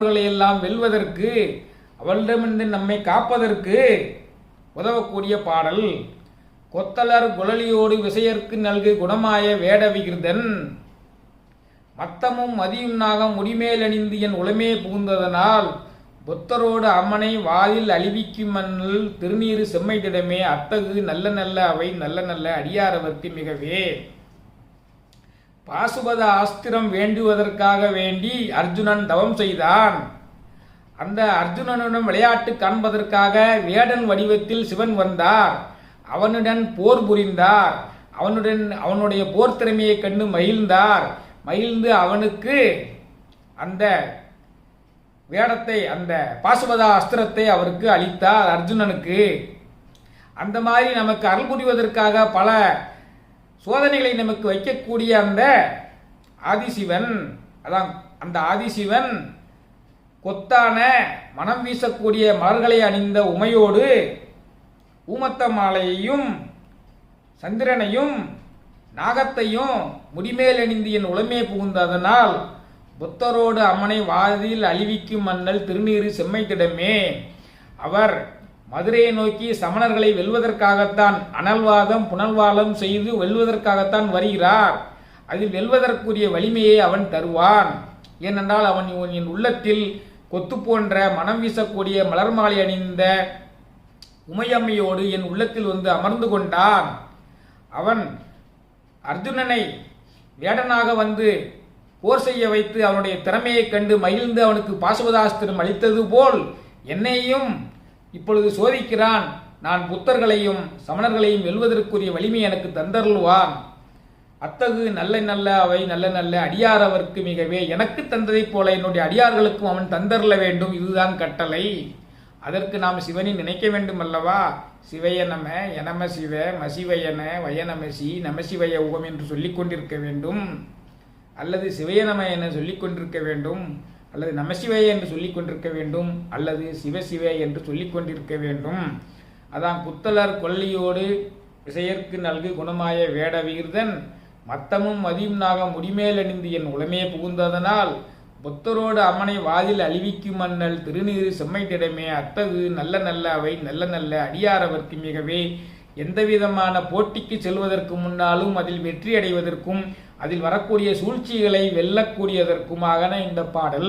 எல்லாம் வெல்வதற்கு அவளிடமிருந்து நம்மை காப்பதற்கு உதவக்கூடிய பாடல் கொத்தலர் குழலியோடு விசையற்கு நல்கு குணமாய வேட விகிருதன் மத்தமும் மதியும் நாகம் முடிமேலணிந்து என் உளமே புகுந்ததனால் புத்தரோடு அம்மனை வாயில் அழிவிக்கும் மண்ணில் திருநீறு செம்மைத்திடமே அத்தகு நல்ல நல்ல அவை நல்ல நல்ல அடியாரவர்த்தி மிகவே. பாசுபத ஆஸ்திரம் வேண்டுவதற்காக வேண்டி அர்ஜுனன் தவம் செய்தான். அந்த அர்ஜுனனுடன் விளையாட்டு காண்பதற்காக வேடன் வடிவத்தில் சிவன் வந்தார். அவனுடன் போர் புரிந்தார். அவனுடன் அவனுடைய போர் திறமையை கண்டு மகிழ்ந்தார். மகிழ்ந்து அவனுக்கு அந்த வேடத்தை அந்த பாசுபதா அஸ்திரத்தை அவருக்கு அளித்தார் அர்ஜுனனுக்கு. அந்த மாதிரி நமக்கு அருள் புரிவதற்காக பல சோதனைகளை நமக்கு வைக்கக்கூடிய அந்த ஆதிசிவன் அதான் அந்த ஆதிசிவன் கொத்தான மனம் வீசக்கூடிய மலர்களை அணிந்த உமையோடு ஊமத்த மாலையையும் சந்திரனையும் நாகத்தையும் முடிமேல் அணிந்து என் உளமே புகுந்ததனால் புத்தரோடு அம்மனை வாதில் அழிவிக்கும் மன்னல் திருநீறு செம்மைத்திடமே அவர் மதுரையை நோக்கி சமணர்களை வெல்வதற்காகத்தான் அனல்வாதம் புனல்வாதம் செய்து வெல்வதற்காகத்தான் வருகிறார். அதில் வெல்வதற்குரிய வலிமையை அவன் தருவான். ஏனென்றால் அவன் என் உள்ளத்தில் கொத்து போன்ற மனம் வீசக்கூடிய மலர் மாலை அணிந்த உமையம்மையோடு என் உள்ளத்தில் வந்து அமர்ந்து கொண்டான். அவன் அர்ஜுனனை வேடனாக வந்து போர் செய்ய வைத்து அவனுடைய திறமையைக் கண்டு மகிழ்ந்து அவனுக்கு பாசுபதாஸ்திரம் அளித்தது போல் என்னையும் இப்பொழுது சோதிக்கிறான் நான் புத்தர்களையும் சமணர்களையும் வெல்வதற்குரிய வலிமை எனக்கு தந்தருள்வான். அத்தகு நல்ல நல்ல அவை நல்ல நல்ல அடியார் அவர்க்கு மிகவே எனக்கு தந்ததைப் போல என்னுடைய அடியார்களுக்கும் அவன் தந்தருள வேண்டும். இதுதான் கட்டளை. அதற்கு நாம் சிவனை நினைக்க வேண்டும் அல்லவா சிவைய நம எனம சிவ மசிவயன வயநமசி நமசிவய உகம் என்று சொல்லிக் கொண்டிருக்க வேண்டும். அல்லது சிவயநம என சொல்லிக் கொண்டிருக்க வேண்டும். அல்லது நமசிவய என்று சொல்லிக் கொண்டிருக்க வேண்டும் அல்லது சிவசிவே என்று சொல்லிக் கொண்டிருக்க வேண்டும். அதான் புத்தலர் கொல்லியோடு விசையற்கு நல்கு குணமாய வேட வீர்தன் மத்தமும் மதியும் நாக முடிமேல் அணிந்து என் உளமே புகுந்ததனால் புத்தரோடு அம்மனை வாதில் அழிவிக்கும் மன்னல் திருநீறு செம்மைட்டிடமே அத்தகு நல்ல நல்ல அவை நல்ல நல்ல அடியாரவர்க்கு மிகவே. எந்தவிதமான போட்டிக்கு செல்வதற்கு முன்னாலும் அதில் வெற்றி அடைவதற்கும் அதில் வரக்கூடிய சூழ்ச்சிகளை வெல்லக்கூடியதற்குமாக இந்த பாடல்